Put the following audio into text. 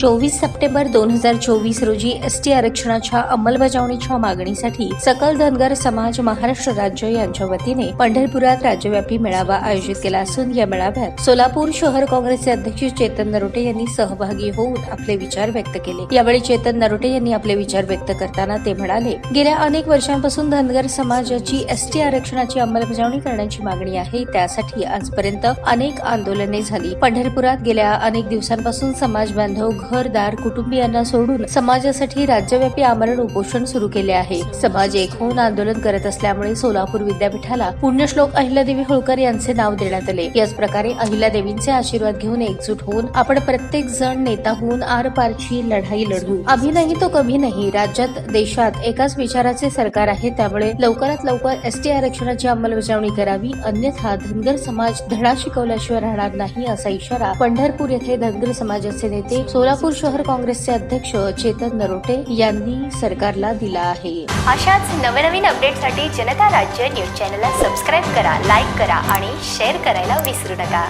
चोवीस सप्टेंबर दोन हजार चोवीस रोजी एस टी आरक्षणाच्या अंमलबजावणीच्या मागणीसाठी सकल धनगर समाज महाराष्ट्र राज्य यांच्या वतीने पंढरपुरात राज्यव्यापी मेळावा आयोजित केला असून या मेळाव्यात सोलापूर शहर काँग्रेसचे अध्यक्ष चेतन नरोटे यांनी सहभागी होऊन आपले विचार व्यक्त केले. यावेळी चेतन नरोटे यांनी आपले विचार व्यक्त करताना ते म्हणाले गेल्या अनेक वर्षांपासून धनगर समाजाची एस टी आरक्षणाची अंमलबजावणी करण्याची मागणी आहे. त्यासाठी आजपर्यंत अनेक आंदोलने झाली. पंढरपुरात गेल्या अनेक दिवसांपासून समाज बांधव घरदार कुटुंबियांना सोडून समाजासाठी राज्यव्यापी आमरण उपोषण सुरू केले आहे. समाज एक होऊन आंदोलन करत असल्यामुळे सोलापूर विद्यापीठाला पुण्यश्लोक अहिल्यादेवी होळकर यांचे नाव देण्यात आले. याच प्रकारे अहिल्यादेवींचे आशीर्वाद घेऊन एकजूट होऊन आपण प्रत्येक जण नेता होऊन आरपारची लढाई लढू. अभि नाही तो कभी नाही. राज्यात देशात एकाच विचाराचे सरकार आहे. त्यामुळे लवकरात लवकर एसटी आरक्षणाची अंमलबजावणी करावी. अन्यथा धनगर समाज धडा शिकवल्याशिवाय राहणार नाही असा इशारा पंढरपूर येथे धनगर समाजाचे नेते सोलापूर सोलापूर शहर काँग्रेसचे अध्यक्ष चेतन नरोटे यांनी सरकारला दिला आहे. अशाच नवनवीन अपडेटसाठी जनता राज्य न्यूज चॅनलला सबस्क्राईब करा लाईक करा आणि शेअर करायला विसरू नका.